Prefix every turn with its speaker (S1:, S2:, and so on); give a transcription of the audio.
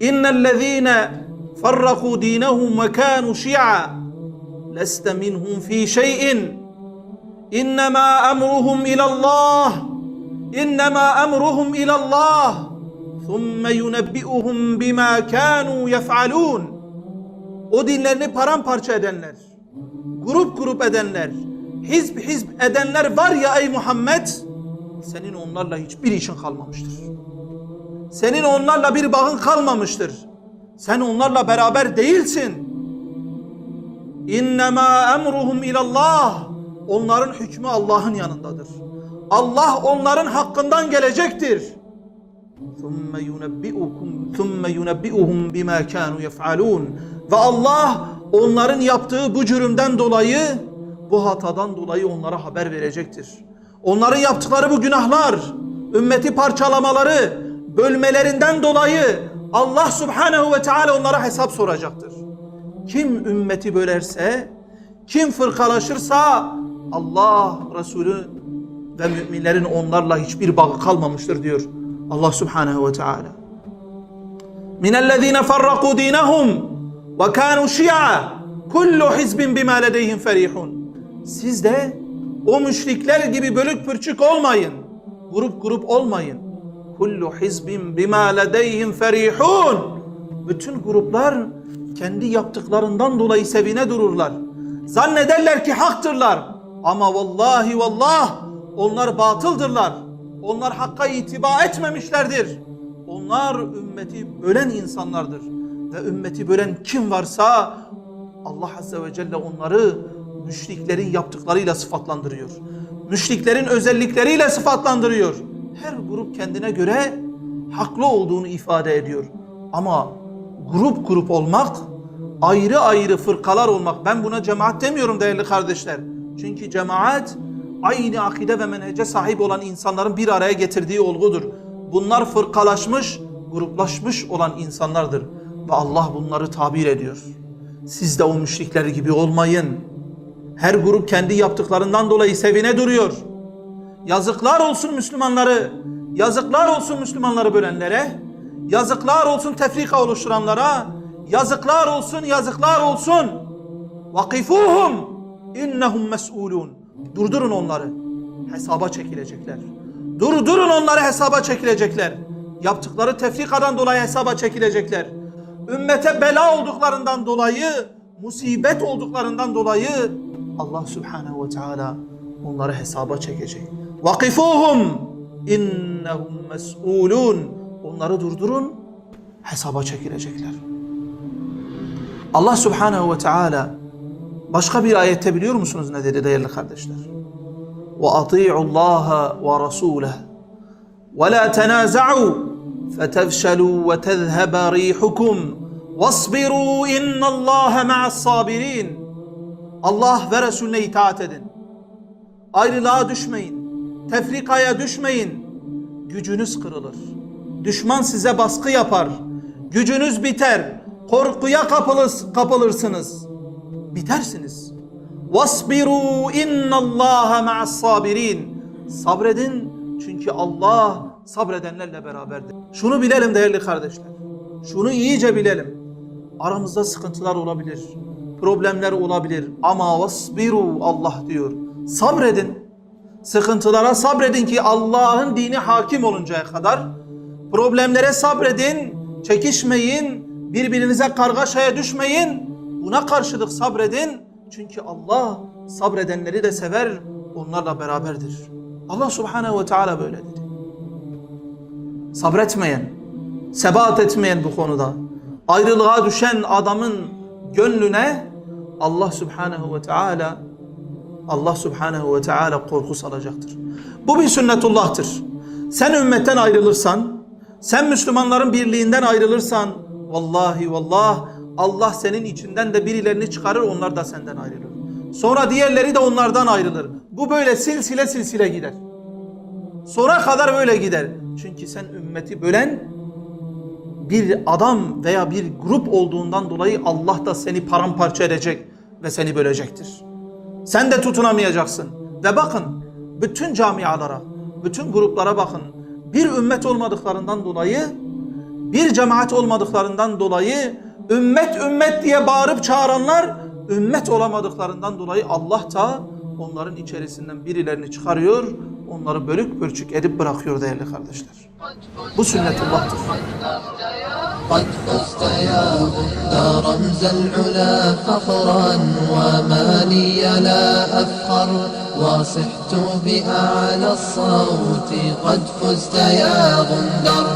S1: İnnellezîne farraku dinehum ve kânu şi'a leste minhum fî şey'in innemâ emruhum ilallah innemâ emruhum ilallah thumme yunebbi'uhum bimâ kânû yef'alûn o dinlerini paramparça edenler grup grup edenler hizb hizb edenler var ya ey Muhammed senin onlarla hiçbir işin kalmamıştır. Senin onlarla bir bağın kalmamıştır. Sen onlarla beraber değilsin. İnnemâ emruhum ilallah. Onların hükmü Allah'ın yanındadır. Allah onların hakkından gelecektir. ثُمَّ يُنَبِّئُكُمْ ثُمَّ يُنَبِّئُهُمْ بِمَا كَانُوا يَفْعَلُونَ Ve Allah onların yaptığı bu cürümden dolayı, bu hatadan dolayı onlara haber verecektir. Onların yaptıkları bu günahlar, ümmeti parçalamaları, bölmelerinden dolayı Allah Subhanahu ve Teala onlara hesap soracaktır. Kim ümmeti bölerse, kim fırkalaşırsa Allah Resulü ve müminlerin onlarla hiçbir bağı kalmamıştır diyor Allah Subhanahu ve Teala. Minellezine farraku dinahum ve kanu şi'a kullu hizbin bima ledeyhim ferihun. Siz de o müşrikler gibi bölük pürçük olmayın. Grup grup olmayın. Kullu hizbin bima ledeyhim ferihun. Bütün gruplar kendi yaptıklarından dolayı sevine dururlar. Zannederler ki haktırlar. Ama vallahi vallah onlar batıldırlar. Onlar hakka itiba etmemişlerdir. Onlar ümmeti bölen insanlardır. Ve ümmeti bölen kim varsa Allah Azze ve Celle onları müşriklerin yaptıklarıyla sıfatlandırıyor. Müşriklerin özellikleriyle sıfatlandırıyor. Her grup kendine göre haklı olduğunu ifade ediyor. Ama grup grup olmak, ayrı ayrı fırkalar olmak, ben buna cemaat demiyorum değerli kardeşler. Çünkü cemaat aynı akide ve menhece sahip olan insanların bir araya getirdiği olgudur. Bunlar fırkalaşmış, gruplaşmış olan insanlardır. Ve Allah bunları tabir ediyor. Siz de o müşrikler gibi olmayın. Her grup kendi yaptıklarından dolayı sevine duruyor. Yazıklar olsun Müslümanları, yazıklar olsun Müslümanları bölenlere, yazıklar olsun tefrika oluşturanlara, yazıklar olsun, yazıklar olsun. Vakifuhum innehum mes'ulun. Durdurun onları. Hesaba çekilecekler. Durdurun onları hesaba çekilecekler. Yaptıkları tefrikadan dolayı hesaba çekilecekler. Ümmete bela olduklarından dolayı, musibet olduklarından dolayı Allah Subhanahu ve Teala onları hesaba çekecek. Vakifuhum innehum mes'ulun. Onları durdurun. Hesaba çekilecekler. Allah Subhanahu ve Teala başka bir ayette biliyor musunuz ne dedi değerli kardeşler? Ve ati'u Allah ve Resuleh ve la tenaza'u fetefşelu ve tezhebe rihukum Vasbiru innallaha ma'as sabirin. Allah ve Resulüne itaat edin. Ayrılığa düşmeyin. Tefrikaya düşmeyin. Gücünüz kırılır. Düşman size baskı yapar. Gücünüz biter. Korkuya kapılır, kapılırsınız. Bitersiniz. Vasbiru innallaha ma'as sabirin. Sabredin çünkü Allah sabredenlerle beraberdir. Şunu bilelim değerli kardeşler. Şunu iyice bilelim. Aramızda sıkıntılar olabilir. Problemler olabilir ama vasbiru Allah diyor. Sabredin. Sıkıntılara sabredin ki Allah'ın dini hakim oluncaya kadar. Problemlere sabredin. Çekişmeyin. Birbirinize kargaşaya düşmeyin. Buna karşılık sabredin. Çünkü Allah sabredenleri de sever, onlarla beraberdir. Allah subhanehu ve teala böyle dedi. Sabretmeyen, sebat etmeyen bu konuda, ayrılığa düşen adamın gönlüne Allah subhanehu ve teala Allah subhanehu ve teala korku salacaktır. Bu bir sünnetullah'tır. Sen ümmetten ayrılırsan, sen Müslümanların birliğinden ayrılırsan, vallahi vallah Allah senin içinden de birilerini çıkarır onlar da senden ayrılır. Sonra diğerleri de onlardan ayrılır. Bu böyle silsile silsile gider. Sona kadar böyle gider. Çünkü sen ümmeti bölen bir adam veya bir grup olduğundan dolayı Allah da seni paramparça edecek ve seni bölecektir. Sen de tutunamayacaksın. Ve bakın bütün camialara, bütün gruplara bakın. Bir ümmet olmadıklarından dolayı bir cemaat olmadıklarından dolayı ümmet ümmet diye bağırıp çağıranlar ümmet olamadıklarından dolayı Allah da onların içerisinden birilerini çıkarıyor, onları bölük pörçük edip bırakıyor değerli kardeşler. Bu sünnetullah'tır.
S2: قد فزت يا غنى رمز العلا فخرا وما لي لا أفخر. وصحت بأعلى الصوت قد فزت يا غندر.